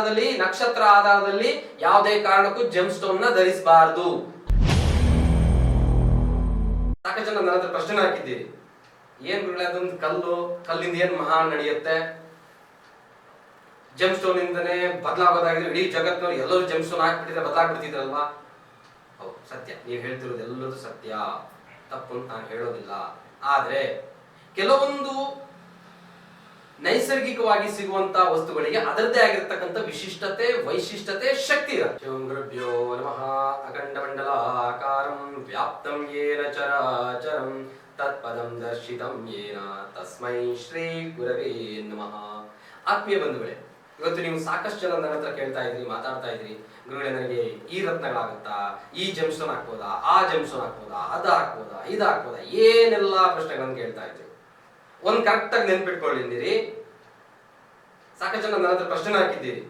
ಆಧಾರದಲ್ಲಿ, ನಕ್ಷತ್ರ ಆಧಾರದಲ್ಲಿ ಯಾವುದೇ ಕಾರಣಕ್ಕೂ ಜೆಮ್ ಸ್ಟೋನ್ನ ಧರಿಸಬಾರದು. ಸಾಕಷ್ಟು ನನ್ನ ಹತ್ರ ಪ್ರಶ್ನೆ ಹಾಕಿದ್ದೀರಿ. ಏನ್ ಅದೊಂದು ಕಲ್ಲು, ಕಲ್ಲಿಂದ ಏನ್ ಮಹಾನ್ ನಡೆಯುತ್ತೆ? ಜೆಮ್ ಸ್ಟೋನ್ ಇಂದನೇ ಬದಲಾಗೋದಾಗಿದ್ರೆ ಇಡೀ ಜಗತ್ತಿನವ್ರು ಎಲ್ಲರೂ ಜೆಮ್ ಸ್ಟೋನ್ ಹಾಕ್ಬಿಟ್ಟಿದ್ರೆ ಬದಲಾಗ್ಬಿಡ್ತಿದ್ರಲ್ವಾ? ಹೌದು, ಸತ್ಯ. ನೀವು ಹೇಳ್ತಿರೋದು ಎಲ್ಲರೂ ಸತ್ಯ. ತಪ್ಪು ಅಂತ ನಾನು ಹೇಳೋದಿಲ್ಲ. ಆದ್ರೆ, ಕೆಲವೊಂದು ನೈಸರ್ಗಿಕವಾಗಿ ಸಿಗುವಂತ ವಸ್ತುಗಳಿಗೆ ಅದರದ್ದೇ ಆಗಿರ್ತಕ್ಕಂಥ ವಿಶಿಷ್ಟತೆ, ವೈಶಿಷ್ಟತೆ, ಶಕ್ತಿ ನಮಃ. ಅಖಂಡ ಮಂಡಲಾಕಾರಂ ವ್ಯಾಪ್ತಂ ಏನ ಚರಾಚರಂ ತತ್ಪದಂ ದರ್ಶಿತಂ ಯೇನ ತಸ್ಮೈ ಶ್ರೀ ಗುರವೇ ನಮಃ. ಆತ್ಮೀಯ ಬಂಧುಗಳೇ, ಇವತ್ತು ನೀವು ಸಾಕಷ್ಟು ಜನ ನನ್ನ ಹತ್ರ ಕೇಳ್ತಾ ಇದ್ರಿ, ಮಾತಾಡ್ತಾ ಇದ್ರಿ. ಗುರುಗಳೇ, ನನಗೆ ಈ ರತ್ನಗಳಾಗುತ್ತಾ? ಈ ಜಂಪ್ಸ್ಟೋನ್ ಹಾಕ್ಬೋದಾ? ಆ ಜಂಪ್ಸ್ಟೋನ್ ಹಾಕ್ಬೋದಾ? ಅದ ಹಾಕ್ಬೋದಾ ಇದು ಹಾಕ್ಬೋದಾ ಏನೆಲ್ಲ ಪ್ರಶ್ನೆಗಳನ್ನು ಕೇಳ್ತಾ ಇದ್ರಿ. ಒಂದ್ ಕರೆಕ್ಟಾಗಿ ನೆನ್ಪಿಟ್ಕೊಂಡಿದ್ದೀರಿ. ಸಾಕಷ್ಟು ಜನ ನನ್ನ ಹತ್ರ ಪ್ರಶ್ನೆ ಹಾಕಿದ್ದೀರಿ.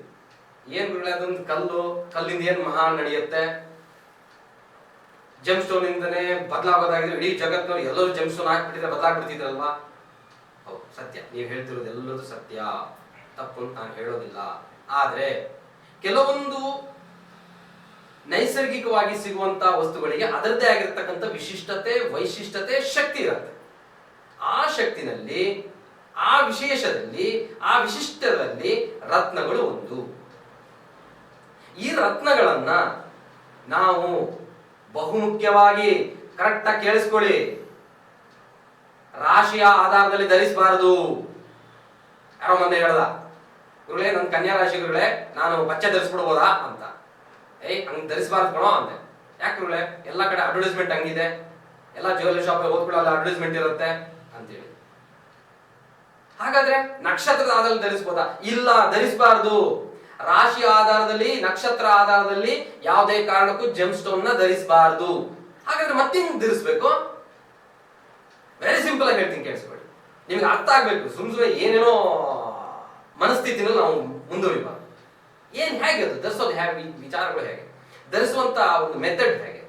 ಏನ್ ಗುರುಗಳೇ, ಅದೊಂದು ಕಲ್ಲು, ಕಲ್ಲಿಂದ ಏನ್ ಮಹಾನ್ ನಡೆಯುತ್ತೆ? ಜೆಮ್ ಸ್ಟೋನ್ ಇಂದನೇ ಬದಲಾಗೋದಾಗಿದ್ರೆ ಇಡೀ ಜಗತ್ತಿನವ್ರು ಎಲ್ಲರೂ ಜಮ್ ಸ್ಟೋನ್ ಹಾಕ್ಬಿಟ್ಟಿದ್ರೆ ಬದಲಾಗ್ಬಿಡ್ತಿದ್ರಲ್ವಾ? ಹೌದು, ಸತ್ಯ. ನೀವು ಹೇಳ್ತಿರೋದು ಎಲ್ಲದೂ ಸತ್ಯ. ತಪ್ಪು ಅಂತ ನಾನು ಹೇಳೋದಿಲ್ಲ. ಆದ್ರೆ ಕೆಲವೊಂದು ನೈಸರ್ಗಿಕವಾಗಿ ಸಿಗುವಂತ ವಸ್ತುಗಳಿಗೆ ಅದರದ್ದೇ ಆಗಿರ್ತಕ್ಕಂಥ ವಿಶಿಷ್ಟತೆ, ವೈಶಿಷ್ಟತೆ, ಶಕ್ತಿ ಇರುತ್ತೆ. ಆ ಶಕ್ತಿನಲ್ಲಿ, ಆ ವಿಶೇಷದಲ್ಲಿ, ಆ ವಿಶಿಷ್ಟದಲ್ಲಿ ರತ್ನಗಳು ಒಂದು. ಈ ರತ್ನಗಳನ್ನ ನಾವು ಬಹುಮುಖ್ಯವಾಗಿ ಕರೆಕ್ಟಾಗಿ ಕೇಳಿಸ್ಕೊಳ್ಳಿ. ರಾಶಿಯ ಆಧಾರದಲ್ಲಿ ಧರಿಸಬಾರದು. ಯಾರೋ ಮೊನ್ನೆ ಹೇಳ್ದ, ಗುರುಗಳೇ ನನ್ನ ಕನ್ಯಾ ರಾಶಿ ಗುರುಗಳೇ, ನಾನು ಪಚ್ಚೆ ಧರಿಸ್ಬಿಡ್ಬೋದಾ? ಅಂತ. ಏಯ್, ಹಂಗೆ ಧರಿಸಬಾರ್ದು ಕಣೋ, ಅಂದೆ. ಯಾಕೆ ಗುರುಗಳೇ, ಎಲ್ಲ ಕಡೆ ಅಡ್ವರ್ಟೈಸ್ಮೆಂಟ್ ಹಂಗಿದೆ. ಎಲ್ಲ ಜ್ಯುವೆಲ್ಲರಿ ಶಾಪ್ ಓದ್ಕೊಳ್ಳೋ ಅಡ್ವರ್ಟೈಸ್ಮೆಂಟ್ ಇರುತ್ತೆ. ಅಂತೇಳಿ. ಹಾಗಾದ್ರೆ ನಕ್ಷತ್ರದ ಆಧಾರದಲ್ಲಿ ಧರಿಸ್ಬೋದಾ? ಇಲ್ಲ, ಧರಿಸಬಾರದು. ರಾಶಿ ಆಧಾರದಲ್ಲಿ, ನಕ್ಷತ್ರ ಆಧಾರದಲ್ಲಿ ಯಾವುದೇ ಕಾರಣಕ್ಕೂ ಜೆಮ್ ಸ್ಟೋನ್ನ ಧರಿಸಬಾರದು. ಹಾಗಾದ್ರೆ ಮತ್ತೆ ಧರಿಸ್ಬೇಕು? ವೆರಿ ಸಿಂಪಲ್ ಆಗಿ ಹೇಳ್ತೀನಿ ಕೇಳಿಸ್ಕೊಳ್ಳಿ. ನಿಮ್ಗೆ ಅರ್ಥ ಆಗ್ಬೇಕು. ಸುಮ್ ಸುಮ್ಮನೆ ಏನೇನೋ ಮನಸ್ಥಿತಿನಲ್ಲಿ ನಾವು ಮುಂದುವರಿಬಾರ್ದು ಏನ್ ಹೇಗೆ ಅದು? ಧರಿಸೋದು ಹೇಗೆ? ವಿಚಾರಗಳು ಹೇಗೆ? ಧರಿಸುವಂತ ಒಂದು ಮೆಥಡ್ ಹೇಗೆ?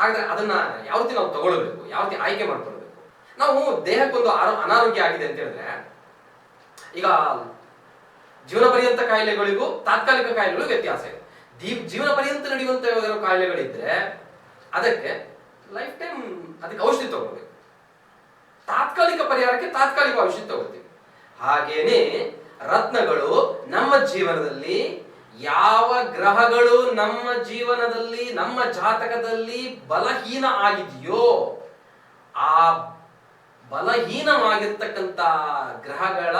ಹಾಗಾದ್ರೆ ಅದನ್ನ ಯಾವ ರೀತಿ ನಾವು ತಗೊಳ್ಬೇಕು? ಯಾವ ಆಯ್ಕೆ ಮಾಡ್ಕೊಳ್ಬೇಕು? ನಾವು ದೇಹಕ್ಕೊಂದು ಆರೋ- ಅನಾರೋಗ್ಯ ಆಗಿದೆ ಅಂತ ಹೇಳಿದ್ರೆ, ಈಗ ಜೀವನ ಪರ್ಯಂತ ಕಾಯಿಲೆಗಳಿಗೂ ತಾತ್ಕಾಲಿಕ ಕಾಯಿಲೆಗಳಿಗೂ ವ್ಯತ್ಯಾಸ ಇದೆ. ದೀಪ್ ಜೀವನ ಪರ್ಯಂತ ನಡೆಯುವಂತ ಕಾಯಿಲೆಗಳಿದ್ರೆ, ಅದಕ್ಕೆ ಲೈಫ್ ಟೈಮ್ ಅದಕ್ಕೆ ಔಷಧಿ ತಗೋಬೇಕು ತಾತ್ಕಾಲಿಕ ಪರಿಹಾರಕ್ಕೆ ತಾತ್ಕಾಲಿಕ ಔಷಧಿ ತಗೋತೀವಿ ಹಾಗೇನೆ ರತ್ನಗಳು ನಮ್ಮ ಜೀವನದಲ್ಲಿ, ಯಾವ ಗ್ರಹಗಳು ನಮ್ಮ ಜೀವನದಲ್ಲಿ, ನಮ್ಮ ಜಾತಕದಲ್ಲಿ ಬಲಹೀನ ಆಗಿದೆಯೋ, ಆ ಬಲಹೀನವಾಗಿರ್ತಕ್ಕಂಥ ಗ್ರಹಗಳ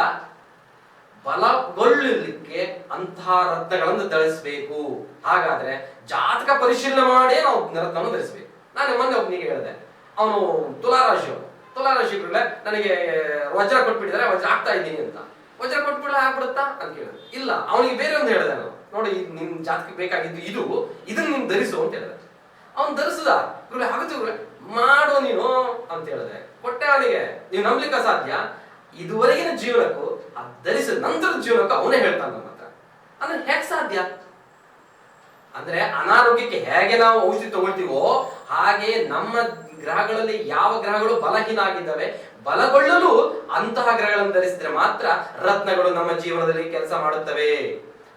ಬಲಗೊಳ್ಳಲಿಕ್ಕೆ ಅಂತಹ ರತ್ನಗಳನ್ನು ಧರಿಸಬೇಕು ಹಾಗಾದ್ರೆ ಜಾತಕ ಪರಿಶೀಲನೆ ಮಾಡೇ ನಾವು ರತ್ನವನ್ನು ಧರಿಸಬೇಕು ನಾನು ಮೊನ್ನೆ ಒಬ್ಬನಿಗೆ ಹೇಳಿದೆ. ಅವನು ತುಲಾರಾಶಿ ಕೂಡಲೇ ನನಗೆ ವಜ್ರ ಕೊಟ್ಬಿಟ್ಟಿದ್ದಾರೆ ವಜ್ರ ಆಗ್ತಾ ಇದ್ದೀನಿ ಅಂತ. ವಜ್ರ ಕೊಟ್ಬಿಡಲ್ಲ ಆಗ್ಬಿಡುತ್ತಾ ಅಂತ ಕೇಳಿದೆ. ಇಲ್ಲ, ಅವನಿಗೆ ಬೇರೆ ಒಂದು ಹೇಳಿದೆ ನಾನು. ನೋಡಿ ನಿಮ್ಮ ನಿಮ್ ಜಾತಕಕ್ಕೆ ಬೇಕಾಗಿದ್ದು ಇದು, ಇದನ್ನ ನೀನು ಧರಿಸು ಅಂತ ಹೇಳಿದೆ. ಅವನು ಧರಿಸಿದ? ಆಗುತ್ತೆ ಮಾಡೋ ಮಾಡು ನೀನು ಅಂತ ಹೇಳಿದೆ. ಕೊಟ್ಟೆ ಅವನಿಗೆ ನೀವು ನಂಬಲಿಕ್ಕೆ ಸಾಧ್ಯ? ಇದುವರೆಗಿನ ಜೀವನಕ್ಕೂ, ಆ ಧರಿಸಿದ ನಂತರದ ಜೀವನಕ್ಕೂ ಅವನೇ ಹೇಳ್ತಾನೆ ನಮ್ಮ ಹತ್ರ. ಅಂದ್ರೆ ಹೇಗೆ ಸಾಧ್ಯ? ಅಂದ್ರೆ ಅನಾರೋಗ್ಯಕ್ಕೆ ಹೇಗೆ ನಾವು ಔಷಧಿ ತಗೊಳ್ತೀವೋ, ಹಾಗೆ ನಮ್ಮ ಗ್ರಹಗಳಲ್ಲಿ ಯಾವ ಗ್ರಹಗಳು ಬಲಹೀನ ಆಗಿದ್ದಾವೆ ಬಲಗೊಳ್ಳಲು ಅಂತಹ ಗ್ರಹಗಳನ್ನು ಧರಿಸಿದ್ರೆ ಮಾತ್ರ ರತ್ನಗಳು ನಮ್ಮ ಜೀವನದಲ್ಲಿ ಕೆಲಸ ಮಾಡುತ್ತವೆ.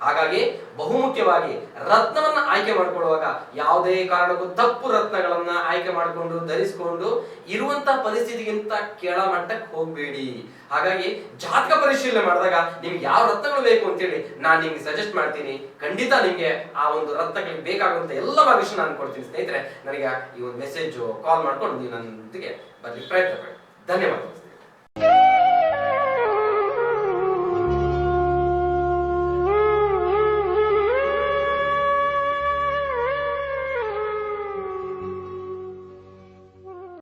ಹಾಗಾಗಿ ಬಹುಮುಖ್ಯವಾಗಿ ರತ್ನವನ್ನ ಆಯ್ಕೆ ಮಾಡಿಕೊಳ್ಳುವಾಗ ಯಾವುದೇ ಕಾರಣಕ್ಕೂ ತಪ್ಪು ರತ್ನಗಳನ್ನ ಆಯ್ಕೆ ಮಾಡಿಕೊಂಡು ಧರಿಸಿಕೊಂಡು ಇರುವಂತಹ ಪರಿಸ್ಥಿತಿಗಿಂತ ಕೆಳಮಟ್ಟಕ್ಕೆ ಹೋಗಬೇಡಿ. ಹಾಗಾಗಿ ಜಾತಕ ಪರಿಶೀಲನೆ ಮಾಡಿದಾಗ ನಿಮ್ಗೆ ಯಾವ ರತ್ನಗಳು ಬೇಕು ಅಂತೇಳಿ ನಾನು ನಿಮ್ಗೆ ಸಜೆಸ್ಟ್ ಮಾಡ್ತೀನಿ. ಖಂಡಿತ ನಿಮಗೆ ಆ ಒಂದು ರತ್ನಗಳಿಗೆ ಬೇಕಾಗುವಂತ ಎಲ್ಲ ಮಾಹಿತಿ ನಾನು ಕೊಡ್ತೀನಿ. ಸ್ನೇಹಿತರೆ, ನನಗೆ ಈ ಒಂದು ಮೆಸೇಜ್ ಕಾಲ್ ಮಾಡ್ಕೊಂಡು ನೀವು ನನ್ನೊಂದಿಗೆ ಬರ್ಲಿಕ್ಕೆ ಪ್ರಯತ್ನ ಪಡಿ. ಧನ್ಯವಾದಗಳು.